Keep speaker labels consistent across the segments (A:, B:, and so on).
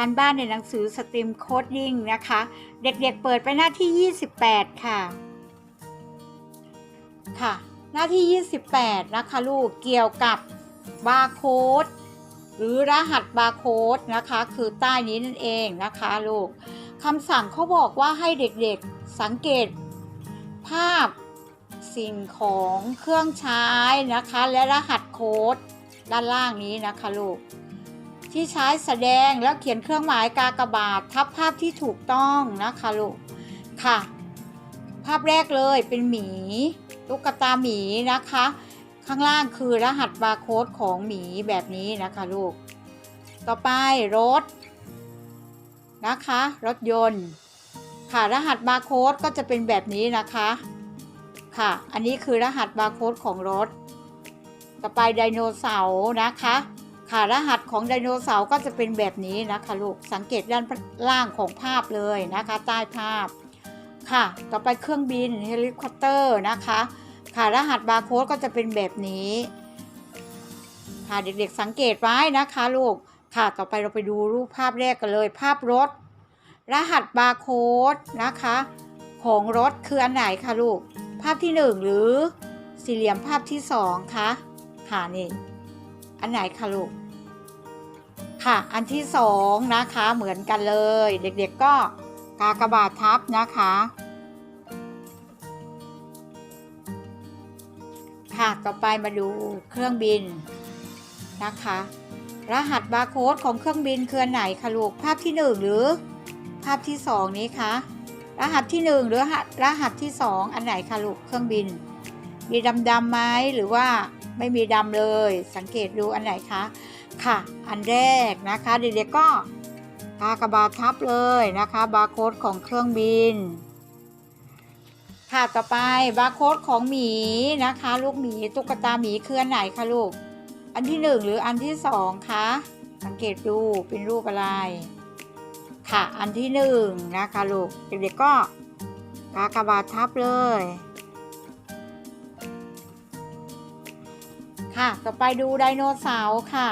A: การบ้านในหนังสือสตรีมโคดดิ้งนะคะ เด็กๆเปิดไปหน้าที่ 28 ค่ะ ค่ะ หน้าที่ 28 นะคะลูก เกี่ยวกับบาร์โค้ดหรือรหัสบาร์โค้ดนะคะ คือใต้นี้นั่นเองนะคะลูกคำสั่งเขาบอกว่าให้เด็กๆสังเกตภาพสิ่งของเครื่องใช้นะคะ และรหัสโค้ดด้านล่างนี้นะคะลูก ที่ใช้แสดงแล้วเขียนเครื่องหมายกากบาททับภาพที่ถูกต้องนะคะลูกค่ะ ภาพแรกเลยเป็นหมีตุ๊กตาหมีนะคะ ข้างล่างคือรหัสบาร์โค้ดของหมีแบบนี้นะคะลูก ต่อไปรถนะคะ รถยนต์ ค่ะรหัสบาร์โค้ดก็จะเป็นแบบนี้นะคะค่ะ อันนี้คือรหัสบาร์โค้ดของรถ ต่อไปไดโนเสาร์นะคะ ค่ะรหัสของไดโนเสาร์ก็จะเป็นแบบนี้นะคะลูกสังเกตด้านล่างของภาพเลยนะคะ ใต้ภาพค่ะ ต่อไปเครื่องบินเฮลิคอปเตอร์นะคะ ค่ะรหัสบาร์โค้ดก็จะเป็นแบบนี้ค่ะเด็กๆสังเกตไว้นะคะลูกค่ะต่อไปเราไปดูรูปภาพแรกกันเลย ภาพรถ รหัสบาร์โค้ดนะคะ ของรถคืออันไหนคะลูก ภาพที่หนึ่งหรือสี่เหลี่ยมภาพที่สองคะค่ะนี่ อันไหนคะลูก ค่ะ อันที่สองนะคะ เหมือนกันเลย เด็กๆก็กากบาททับนะคะ ค่ะต่อไปมาดูเครื่องบินนะคะ รหัสบาร์โค้ดของเครื่องบินคืออไหนคะลูก ภาพที่หนึ่งหรือภาพที่สองนี้คะรหัสที่หนึ่งหรือรหัสที่สองอันไหนคะลูกเครื่องบินมีดำดำๆไหมหรือว่า ไม่มีดำเลย สังเกตดูอันไหนคะ ค่ะ อันแรกนะคะเด็กๆก็กากบาททับเลยนะคะบาร์โค้ดของเครื่องบิน ค่ะต่อไปบาร์โค้ดของหมีนะคะ ลูกหมีตุ๊กตาหมีคืออันไหนคะลูก อันที่หนึ่งหรืออันที่สองคะสังเกตดูเป็นรูปอะไร ค่ะอันที่หนึ่งนะคะลูกเด็กๆก็กากบาททับเลย ค่ะ ต่อไปดูไดโนเสาร์ค่ะ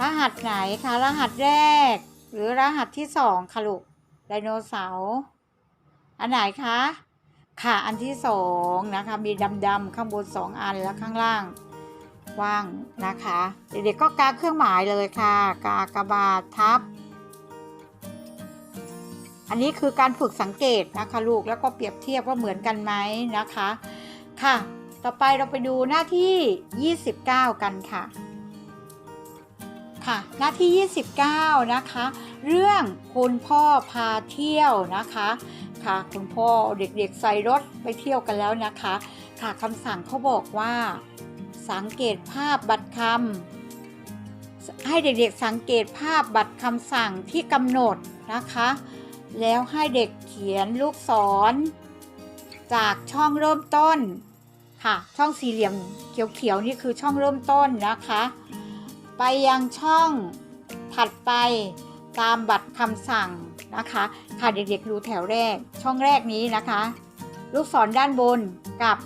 A: รหัสไหนคะ รหัสแรก หรือรหัสที่สองคะลูก ไดโนเสาร์ อันไหนคะ ค่ะ อันที่สองนะคะ มีดำๆข้างบนสองอันแล้วข้างล่างว่างนะคะ เด็กๆก็กาเครื่องหมายเลยค่ะ กากระบาททับ อันนี้คือการฝึกสังเกตนะคะลูกแล้วก็เปรียบเทียบว่าเหมือนกันไหมนะคะ ค่ะ ต่อไปเราไปดูหน้าที่ 29 กันค่ะ ค่ะ หน้าที่ 29 นะคะ เรื่องคุณพ่อพาเที่ยวนะคะ ค่ะคุณพ่อเด็กๆใส่รถไปเที่ยวกันแล้วนะคะ ค่ะคำสั่งเขาบอกว่า สังเกตภาพบัตรคำให้เด็กๆสังเกตภาพบัตรคำสั่งที่กำหนดนะคะ แล้วให้เด็กเขียนลูกศร จากช่องเริ่มต้น ค่ะ ช่องสี่เหลี่ยมเขียวๆนี่คือช่องเริ่มต้นนะคะ ไปยังช่องถัดไปตามบัตรคำสั่งนะคะ ค่ะเด็กๆดูแถวแรก ช่องแรกนี้นะคะ ลูกศรด้านบนกับ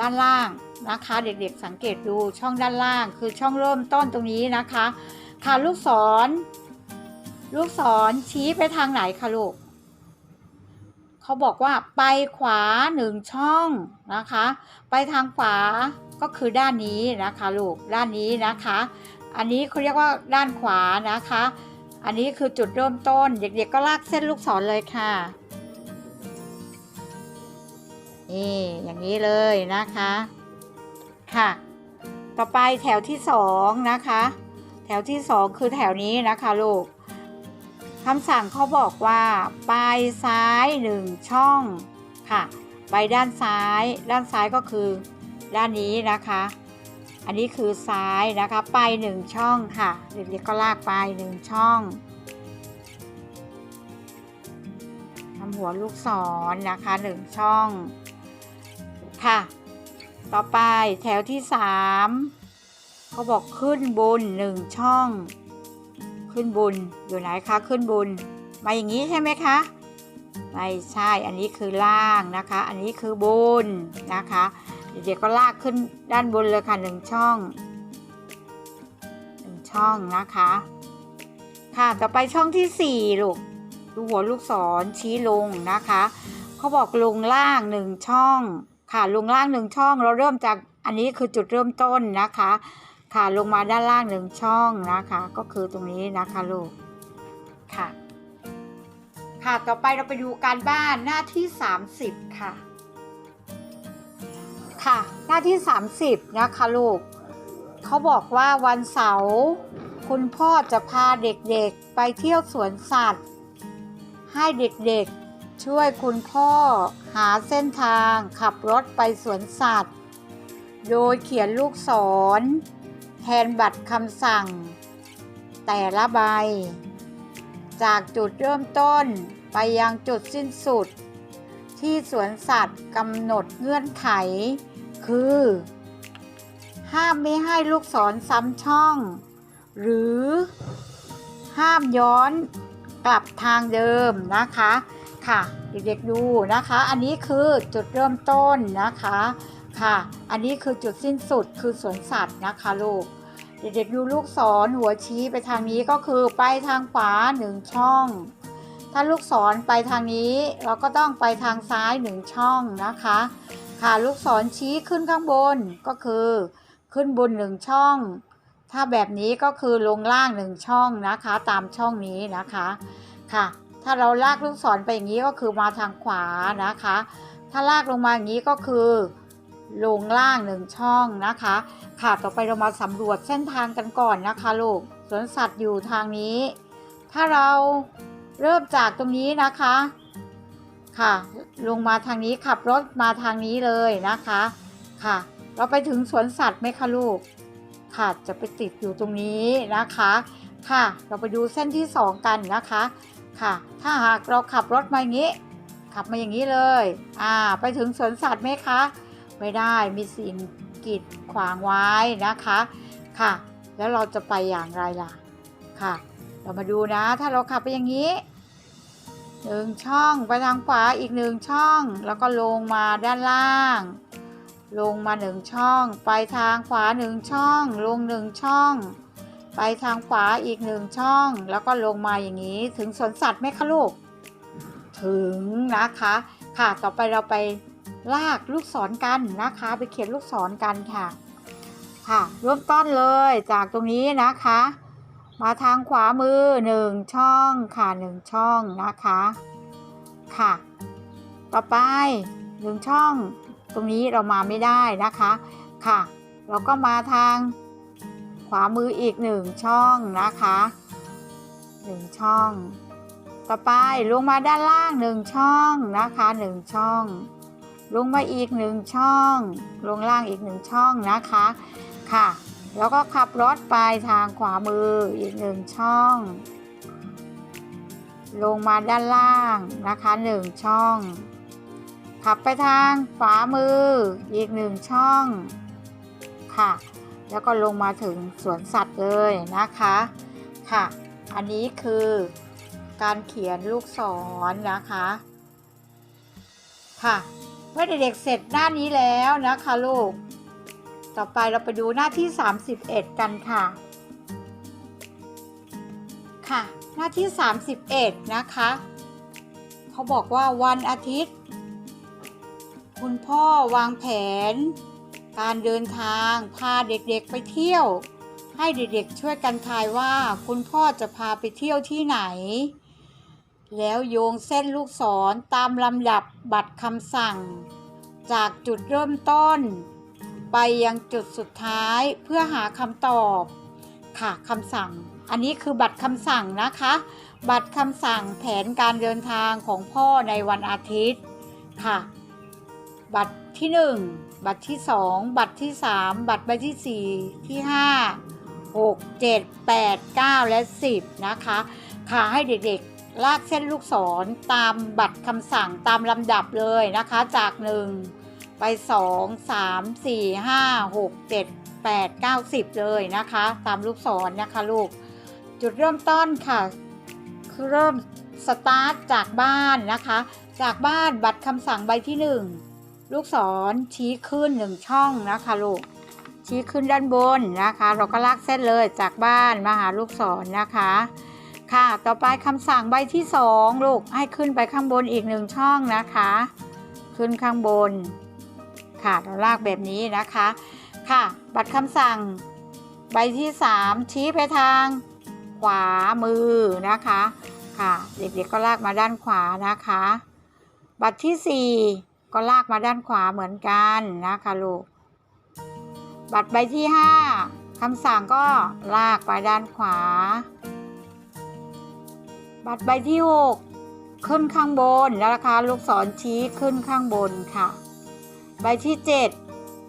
A: ด้านล่างนะคะ เด็กๆสังเกตดูช่องด้านล่างคือช่องเริ่มต้นตรงนี้นะคะ ค่ะลูกศร ลูกศรชี้ไปทางไหนคะลูก เขาบอกว่าไปขวาหนึ่งช่องนะคะ ไปทางขวาก็คือด้านนี้นะคะลูกด้านนี้นะคะ อันนี้เขาเรียกว่าด้านขวานะคะ อันนี้คือจุดเริ่มต้น เด็กๆก็ลากเส้นลูกศรเลยค่ะนี่อย่างนี้เลยนะคะค่ะ ต่อไปแถวที่สองนะคะ แถวที่สองคือแถวนี้นะคะลูก คำสั่งเขาบอกว่า ไปซ้ายหนึ่งช่องค่ะ ไปด้านซ้าย ด้านซ้ายก็คือด้านนี้นะคะ อันนี้คือซ้ายนะคะ ไปหนึ่งช่องค่ะ เด็กๆก็ลากไปหนึ่งช่องทำหัวลูกศรนะคะหนึ่งช่อง ค่ะ ต่อไปแถวที่สามเขาบอกขึ้นบนหนึ่งช่อง ขึ้นบุญอยู่ไหนคะขึ้นบุญมาอย่างนี้ใช่ไหมคะไม่ใช่อันนี้คือล่างนะคะ อันนี้คือบุญนะคะเดี๋ยวก็ลากขึ้นด้านบนเลยค่ะหนึ่งช่องหนึ่งช่องนะคะ ค่ะต่อไปช่องที่สี่ลูกดูหัวลูกศรชี้ลงนะคะเขาบอกลงล่างหนึ่งช่อง ค่ะลงล่างหนึ่งช่อง เราเริ่มจากอันนี้คือจุดเริ่มต้นนะคะ ค่ะลงมาด้านล่างหนึ่งช่องนะคะ ก็คือตรงนี้นะคะลูกค่ะ ค่ะต่อไปเราไปดูการบ้านหน้าที่ 30 ค่ะ ค่ะ หน้าที่ 30 นะคะลูกเขาบอกว่าวันเสาร์คุณพ่อจะพาเด็กๆไปเที่ยวสวนสัตว์ ให้เด็กๆช่วยคุณพ่อหาเส้นทางขับรถไปสวนสัตว์ โดยเขียนลูกศร แทนบัตรคำสั่ง แต่ละใบ จากจุดเริ่มต้นไปยังจุดสิ้นสุด ที่สวนสัตว์กำหนดเงื่อนไข คือ ห้ามไม่ให้ลูกศรซ้ำช่อง หรือ ห้ามย้อนกลับทางเดิมนะคะค่ะเด็กๆดูนะคะ อันนี้คือจุดเริ่มต้นนะคะ ค่ะ อันนี้คือจุดสิ้นสุดคือสวนสัตว์นะคะลูก เด็กๆดูลูกศรหัวชี้ไปทางนี้ก็คือไปทางขวาหนึ่งช่อง ถ้าลูกศรไปทางนี้ เราก็ต้องไปทางซ้ายหนึ่งช่องนะคะ ค่ะลูกศรชี้ขึ้นข้างบนก็คือ ขึ้นบนหนึ่งช่อง ถ้าแบบนี้ก็คือลงล่างหนึ่งช่องนะคะ ตามช่องนี้นะคะค่ะถ้าเราลากลูกศรไปอย่างนี้ก็คือมาทางขวานะคะ ถ้าลากลงมาอย่างนี้ก็คือ ลงล่างหนึ่งช่องนะคะ ค่ะต่อไปเรามาสำรวจเส้นทางกันก่อนนะคะลูกสวนสัตว์อยู่ทางนี้ ถ้าเราเริ่มจากตรงนี้นะคะ ค่ะ ลงมาทางนี้ขับรถมาทางนี้เลยนะคะ ค่ะ เราไปถึงสวนสัตว์ไหมคะลูก ค่ะจะไปติดอยู่ตรงนี้นะคะ ค่ะ เราไปดูเส้นที่สองกันนะคะ ค่ะ ถ้าหากเราขับรถมาอย่างนี้ ขับมาอย่างนี้เลย อ่า ไปถึงสวนสัตว์ไหมคะ ไม่ได้มีสิ่งกีดขวางไว้นะคะค่ะ แล้วเราจะไปอย่างไรล่ะค่ะ เรามาดูนะถ้าเราขับไปอย่างนี้หนึ่งช่องไปทางขวาอีกหนึ่งช่อง แล้วก็ลงมาด้านล่าง ลงมาหนึ่งช่อง ไปทางขวาหนึ่งช่อง ลงหนึ่งช่อง ไปทางขวาอีกหนึ่งช่อง แล้วก็ลงมาอย่างนี้ถึงสวนสัตว์ไหมคะลูก ถึงนะคะ ค่ะต่อไปเราไป ลากลูกศรกันนะคะ ไปเขียนลูกศรกันค่ะ ค่ะ เริ่มต้นเลยจากตรงนี้นะคะ มาทางขวามือหนึ่งช่องค่ะหนึ่งช่องนะคะ ค่ะ ต่อไปหนึ่งช่อง ตรงนี้เรามาไม่ได้นะคะ ค่ะ เราก็มาทางขวามืออีกหนึ่งช่องนะคะหนึ่งช่อง ต่อไปลงมาด้านล่างหนึ่งช่องนะคะหนึ่งช่อง ลงมาอีกหนึ่งช่อง ลงล่างอีกหนึ่งช่องนะคะค่ะ แล้วก็ขับรถไปทางขวามืออีกหนึ่งช่อง ลงมาด้านล่างนะคะหนึ่งช่อง ขับไปทางขวามืออีกหนึ่งช่องค่ะ แล้วก็ลงมาถึงสวนสัตว์เลยนะคะค่ะ อันนี้คือการเขียนลูกศรนะคะ ค่ะ เมื่อเด็กๆเสร็จหน้านี้แล้วนะคะลูก ต่อไปเราไปดูหน้าที่ 31 กันค่ะ ค่ะ หน้าที่ 31 นะคะ เขาบอกว่าวันอาทิตย์ คุณพ่อวางแผน การเดินทางพาเด็กๆไปเที่ยว ให้เด็กๆช่วยกันทายว่าคุณพ่อจะพาไปเที่ยวที่ไหน แล้วโยงเส้นลูกศรตามลำดับบัตรคำสั่ง จากจุดเริ่มต้น ไปยังจุดสุดท้ายเพื่อหาคำตอบ ค่ะคำสั่ง อันนี้คือบัตรคำสั่งนะคะ บัตรคำสั่งแผนการเดินทางของพ่อในวันอาทิตย์ค่ะ บัตรที่ 1 บัตรที่ 2 บัตรที่ 3 บัตรใบที่ 4 ที่ 5 6 7 8 9 และ 10 นะคะ ค่ะให้เด็กๆ ลากเส้นลูกศรตามบัตรคำสั่งตามลำดับเลยนะคะ จาก 1 ไป 2 3 4 5 6 7 8 9 10 เลยนะคะ ตามลูกศรนะคะลูก จุดเริ่มต้นค่ะ คือเริ่มสตาร์ทจากบ้านนะคะ จากบ้านบัตรคำสั่งใบที่ 1 ลูกศรชี้ขึ้นหนึ่งช่องนะคะลูก ชี้ขึ้นด้านบนนะคะ เราก็ลากเส้นเลยจากบ้านมาหาลูกศรนะคะ ค่ะ ต่อไปคำสั่งใบที่สองลูกให้ขึ้นไปข้างบนอีกหนึ่งช่องนะคะ ขึ้นข้างบน ค่ะเราลากแบบนี้นะคะ ค่ะ บัตรคำสั่งใบที่สามชี้ไปทางขวามือนะคะ ค่ะ เด็กๆก็ลากมาด้านขวานะคะ บัตรที่สี่ก็ลากมาด้านขวาเหมือนกันนะคะลูก บัตรใบที่ห้าคำสั่งก็ลากไปด้านขวา บัตรใบที่หกขึ้นข้างบนแล้วนะคะลูกศรชี้ขึ้นข้างบนค่ะ ใบที่เจ็ด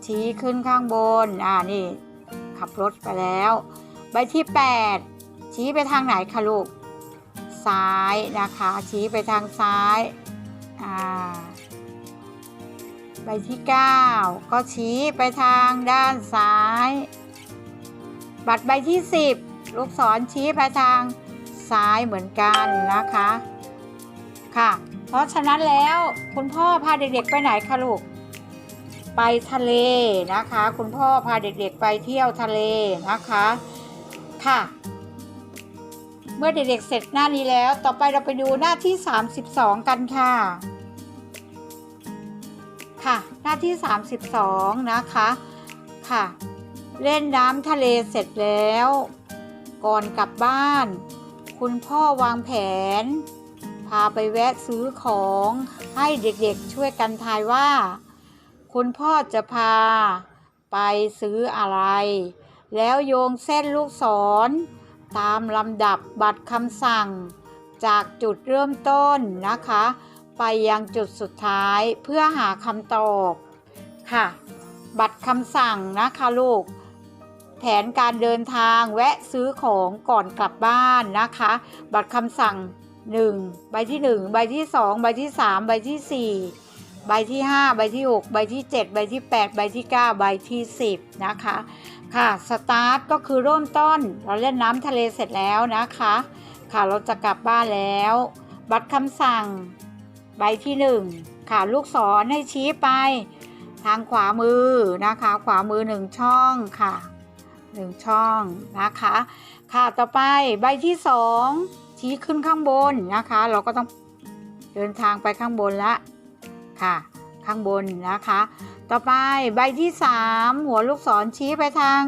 A: ชี้ขึ้นข้างบนอ่านี่ ขับรถไปแล้ว ใบที่แปดชี้ไปทางไหนคะลูกซ้ายนะคะ ชี้ไปทางซ้ายอ่าใบที่ 9 ก็ชี้ไปทางด้านซ้าย บัตรใบที่ 10 ลูกศรชี้ไปทาง ซ้ายเหมือนกันนะคะค่ะ เพราะฉะนั้นแล้วคุณพ่อพาเด็กๆไปไหนคะลูกไปทะเลนะคะ คุณพ่อพาเด็กๆไปเที่ยวทะเลนะคะค่ะ เมื่อเด็กๆเสร็จหน้านี้แล้วต่อไปเราไปดูหน้าที่ 32 กันค่ะ ค่ะ หน้าที่ 32 นะคะค่ะ เล่นน้ำทะเลเสร็จแล้ว ก่อนกลับบ้าน คุณพ่อวางแผน พาไปแวะซื้อของให้เด็กๆช่วยกันทายว่า คุณพ่อจะพาไปซื้ออะไร แล้วโยงเส้นลูกศร ตามลำดับบัตรคำสั่ง จากจุดเริ่มต้นนะคะ ไปยังจุดสุดท้ายเพื่อหาคำตอบค่ะ บัตรคำสั่งนะคะลูก แผนการเดินทางแวะซื้อของก่อนกลับบ้านนะคะ บัตรคำสั่ง 1 ใบที่ 1 ใบที่ 2 ใบที่ 3 ใบที่ 4 ใบที่ 5 ใบที่ 6 ใบที่ 7 ใบที่ 8 ใบที่ 9 ใบที่ 10 นะคะ ค่ะ สตาร์ทก็คือเริ่มต้น เราเล่นน้ำทะเลเสร็จแล้วนะคะ ค่ะ เราจะกลับบ้านแล้ว บัตรคำสั่ง ใบที่ 1 ค่ะ ลูกศรให้ชี้ไป ทางขวามือนะคะ ขวามือ 1 ช่องค่ะ 1ช่องนะคะ ค่ะต่อไปใบที่2ชี้ขึ้นข้างบนนะคะ เราก็ต้องเดินทางไปข้างบนละค่ะ ข้างบนนะคะ ต่อไปใบที่3หัวลูกศรชี้ไปทาง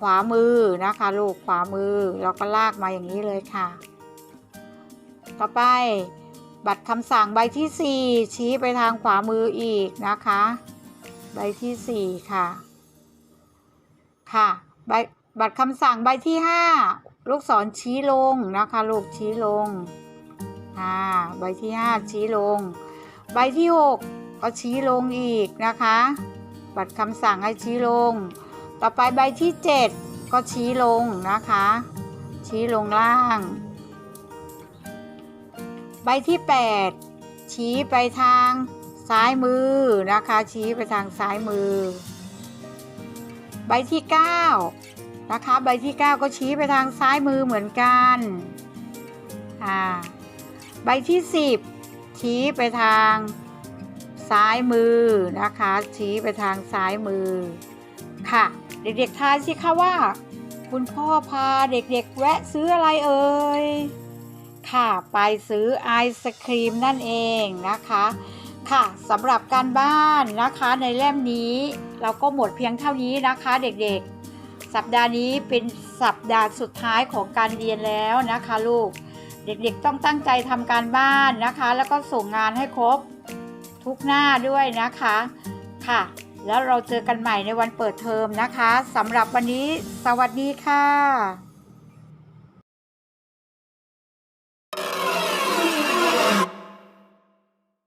A: ขวามือนะคะลูกขวามือเราก็ลากมาอย่างนี้เลยค่ะ ต่อไปบัตรคำสั่งใบที่ 4 ชี้ไปทางขวามืออีกนะคะ ใบที่ 4 ค่ะ ค่ะ ใบบัตรคำสั่งใบที่ 5 ลูกศรชี้ลงนะคะ ลูกชี้ลงอ่าใบที่ 5 ชี้ลง ใบที่ 6 ก็ชี้ลงอีกนะคะ บัตรคำสั่งให้ชี้ลง ต่อไปใบที่ 7 ก็ชี้ลงนะคะ ชี้ลงล่าง ใบที่ 8 ชี้ไปทางซ้ายมือนะคะ ชี้ไปทางซ้ายมือ ใบที่ 9 นะคะ ใบที่ 9 ก็ชี้ไปทางซ้ายมือเหมือนกันอ่าใบที่ 10 ชี้ไปทางซ้ายมือนะคะ ชี้ไปทางซ้ายมือค่ะ เด็กๆทายสิคะว่า คุณพ่อพาเด็กๆแวะซื้ออะไรเอ่ยค่ะไปซื้อไอศครีมนั่นเองนะคะ ค่ะสำหรับการบ้านนะคะในเล่มนี้ เราก็หมดเพียงเท่านี้นะคะเด็กๆ สัปดาห์นี้เป็นสัปดาห์สุดท้ายของการเรียนแล้วนะคะลูก เด็กๆต้องตั้งใจทำการบ้านนะคะ แล้วก็ส่งงานให้ครบทุกหน้าด้วยนะคะค่ะ แล้วเราเจอกันใหม่ในวันเปิดเทอมนะคะสำหรับวันนี้ สวัสดีค่ะ